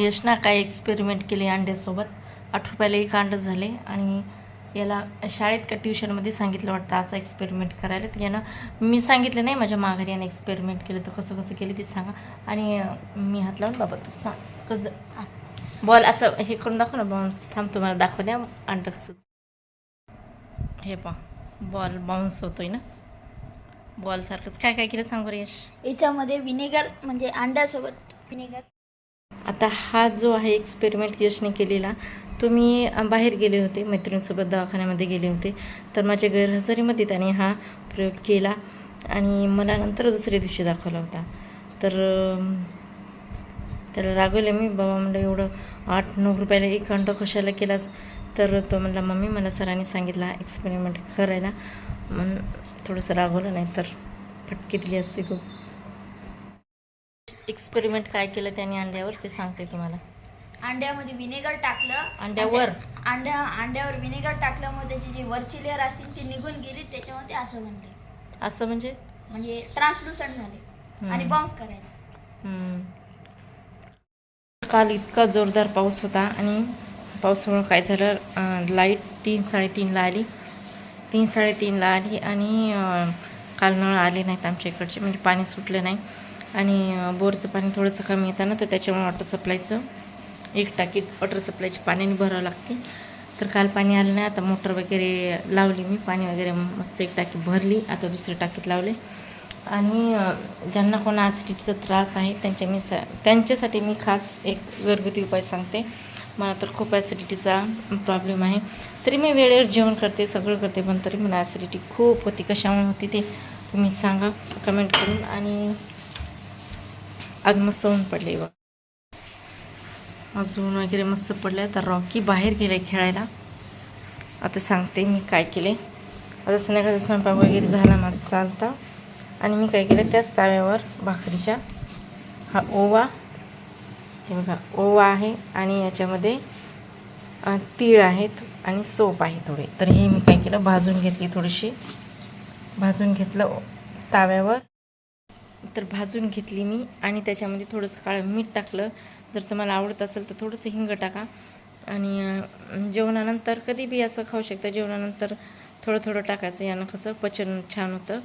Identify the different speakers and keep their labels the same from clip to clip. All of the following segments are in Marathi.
Speaker 1: यश ना काय एक्सपेरिमेंट केले अंड्यासोबत? आठ रुपयाला एक अंडं झाले आणि याला शाळेत का ट्युशनमध्ये सांगितलं वाटतं असं एक्सपेरिमेंट करायला. तर यानं मी सांगितलं नाही माझ्या माघारी यानं एक्सपेरिमेंट केलं. तर कसं कसं केलं ते सांगा. आणि मी हात लावून बाबा तू सांग. कसं बॉल असं हे करून दाखव ना बाउन्स थांब तुम्हाला दाखव द्या अंडं कसं. हे पा बॉल बाउन्स होतोय ना? बॉल सारखंच. काय काय केलं सांग बरं यश?
Speaker 2: याच्यामध्ये विनेगर म्हणजे अंड्यासोबत विनेगर
Speaker 1: आता हा जो आहे एक्सपेरिमेंट यशने केलेला तो मी बाहेर गेले होते मैत्रिणीसोबत दवाखान्यामध्ये गेले होते. तर माझ्या गैरहजेरीमध्ये त्याने हा प्रयोग केला आणि मला नंतर दुसऱ्या दिवशी दाखवला होता. तर त्याला रागवले मी बाबा म्हणलं एवढं आठ नऊ रुपयाला एक अंडा कशाला केलास? तर तो म्हणला मम्मी मला सरांनी सांगितला एक्सपेरिमेंट करायला. म्हणून थोडंसं रागवलं नाही तर फटके दिली असते खूप. एक्सपेरिमेंट काय केलं त्याने अंड्यावर ते सांगते तुम्हाला.
Speaker 2: अंड्यामध्ये विनेगर टाकलं.
Speaker 1: अंड्यावर?
Speaker 2: अंड्या अंड्यावर विनेगर टाकल्यामुळे त्याची जी वरची लेअर असतील ती निघून गेली त्याच्यामुळे ते असं बनले
Speaker 1: असं म्हणजे?
Speaker 2: म्हणजे ट्रान्सलुसंट झाले. आणि बाउन्स करायला.
Speaker 1: काल इतका जोरदार पाऊस होता आणि पावसामुळं काय झालं? लाइट तीन साडेतीनला आली. तीन साडेतीनला आली आणि काल नळ आले नाहीत आमच्या इकडचे म्हणजे पाणी सुटलं नाही. आणि बोरचं पाणी थोडंसं कमी येतं ना तर त्याच्यामुळे वॉटर सप्लायचं एक टाकी वॉटर सप्लायची पाण्याने भरावं लागते. तर काल पाणी आलं नाही आता मोटर वगैरे लावली मी. पाणी वगैरे मस्त एक टाकी भरली आता दुसऱ्या टाकीत लावले. आणि ज्यांना कोणा ॲसिडिटीचा त्रास आहे त्यांच्या मी सा त्यांच्यासाठी मी खास एक घरगुती उपाय सांगते. मला तर खूप ॲसिडिटीचा प्रॉब्लेम आहे. तरी मी वेळेवर जेवण करते सगळं करते पण तरी मला ॲसिडिटी खूप होती. कशामुळे होती ते तुम्ही सांगा कमेंट करून. आणि आज मस्त ऊन पडले बघ. आज ऊन वगैरे मस्त पडलं तर रॉकी बाहेर गेले खेळायला. आता सांगते मी काय केले. आता संध्याकाळचा स्वयंपाक वगैरे झाला माझा चालता. आणि मी काय केलं त्याच ताव्यावर भाकरीच्या हा ओवा हे बघा ओवा आहे आणि याच्यामध्ये तीळ आहेत आणि सोप आहे थोडे. तर हे मी काय केलं भाजून घेतली थोडीशी. भाजून घेतलं ताव्यावर. तर भाजून घेतली मी आणि त्याच्यामध्ये थोडंसं काळं मीठ टाकलं. जर तुम्हाला आवडत असेल तर थोडंसं हिंग टाका. आणि जेवणानंतर कधी बी असं खाऊ शकता. जेवणानंतर थोडं थोडं टाकायचं. यानं कसं? पचन छान होतं.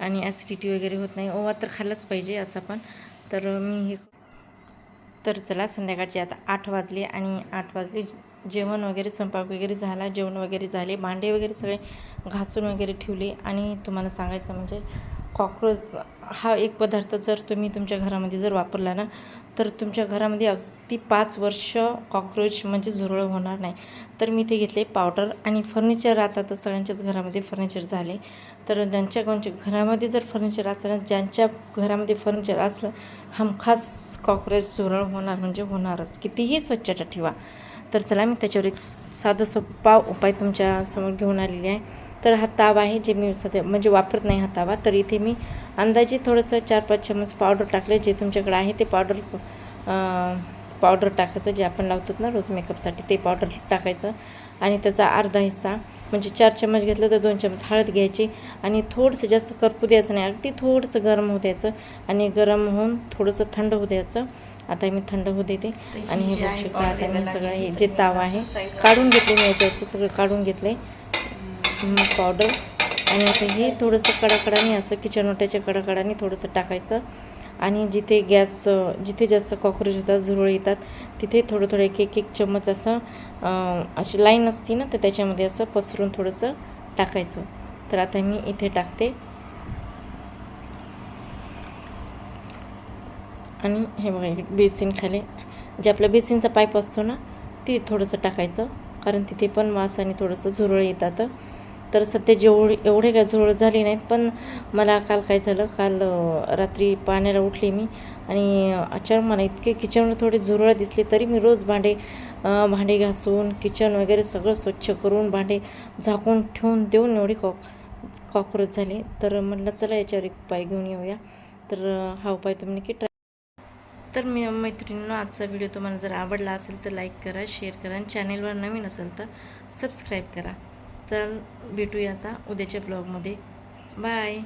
Speaker 1: आणि ॲसिडिटी वगैरे होत नाही. ओवा तर खाल्लाच पाहिजे असं पण. तर मी हे तर चला संध्याकाळचे आता आठ वाजले आणि आठ वाजले. जेवण वगैरे स्वयंपाक वगैरे झाला. जेवण वगैरे झाले. भांडे वगैरे सगळे घासून वगैरे ठेवले. आणि तुम्हाला सांगायचं म्हणजे कॉक्रोच हा एक पदार्थ जर तुम्ही तुमच्या घरामध्ये जर वापरला ना तर तुमच्या घरामध्ये अगदी पाच वर्ष कॉक्रोच म्हणजे झुरळ होणार नाही. तर मी ते घेतले पावडर आणि फर्निचर आता तर सगळ्यांच्याच घरामध्ये फर्निचर झाले. तर ज्यांच्या कोणच्या घरामध्ये जर फर्निचर असलं ज्यांच्या घरामध्ये फर्निचर असलं हमखास कॉक्रोच झुरळ होणार म्हणजे होणारच. कितीही स्वच्छता ठेवा. तर चला मी त्याच्यावर एक साधा सोपा उपाय तुमच्यासमोर घेऊन आलेली आहे. तर हा ताव आहे जे मी सध्या म्हणजे वापरत नाही हा तावा. तर इथे मी अंदाजे थोडंसं चार पाच चमच पावडर टाकले जे तुमच्याकडे आहे ते पावडर पावडर टाकायचं जे आपण लावतो ना रोज मेकअपसाठी ते पावडर टाकायचं. आणि त्याचा अर्धा हिस्सा म्हणजे चार चमच घेतलं तर दोन चमच हळद घ्यायची आणि थोडंसं जास्त करपू द्यायचं नाही. अगदी थोडंसं गरम होऊ द्यायचं आणि गरम होऊन थोडंसं थंड होऊ द्यायचं. आता मी थंड होऊ देते आणि हे बघू शकता आता मी सगळं हे जे ताव आहे काढून घेतले मी याच्यावरचं सगळं काढून घेतले. पावडर आणि आता हे थोडंसं कडाकडाने असं किचन ओट्याच्या कडाकडाने थोडंसं टाकायचं. आणि जिथे गॅस जिथे जास्त कॉक्रोच होतात झुरळ येतात तिथे थोडं थोडं एक एक एक चम्मच असं अशी लाईन असते ना तर त्याच्यामध्ये असं पसरून थोडंसं टाकायचं. तर आता मी इथे टाकते. आणि हे बघा बेसिन खाली. जे आपल्या बेसिनचा पाईप असतो ना ते थोडंसं टाकायचं. कारण तिथे पण वास आणि थोडंसं झुरळ येतात. तर सध्या जेवढे एवढे काय झुरळ झाली नाहीत पण मला काल काय झालं काल रात्री पाण्याला उठली मी आणि अचानक मला इतके किचनवर थोडे झुरळ दिसले तरी मी रोज भांडे भांडे घासून किचन वगैरे सगळं स्वच्छ करून भांडे झाकून ठेवून देऊन एवढी कॉक कॉक्रोच झाले. तर म्हटलं चला याच्यावर एक उपाय घेऊन येऊया. तर हा उपाय तुम्ही नक्की ट्राय तर मी मैत्रिणींनो आजचा व्हिडिओ तुम्हाला जर आवडला असेल तर लाईक करा शेअर करा आणि चॅनेलवर नवीन असेल तर सबस्क्राईब करा. तर भेटूया आता उद्याच्या ब्लॉगमध्ये. बाय.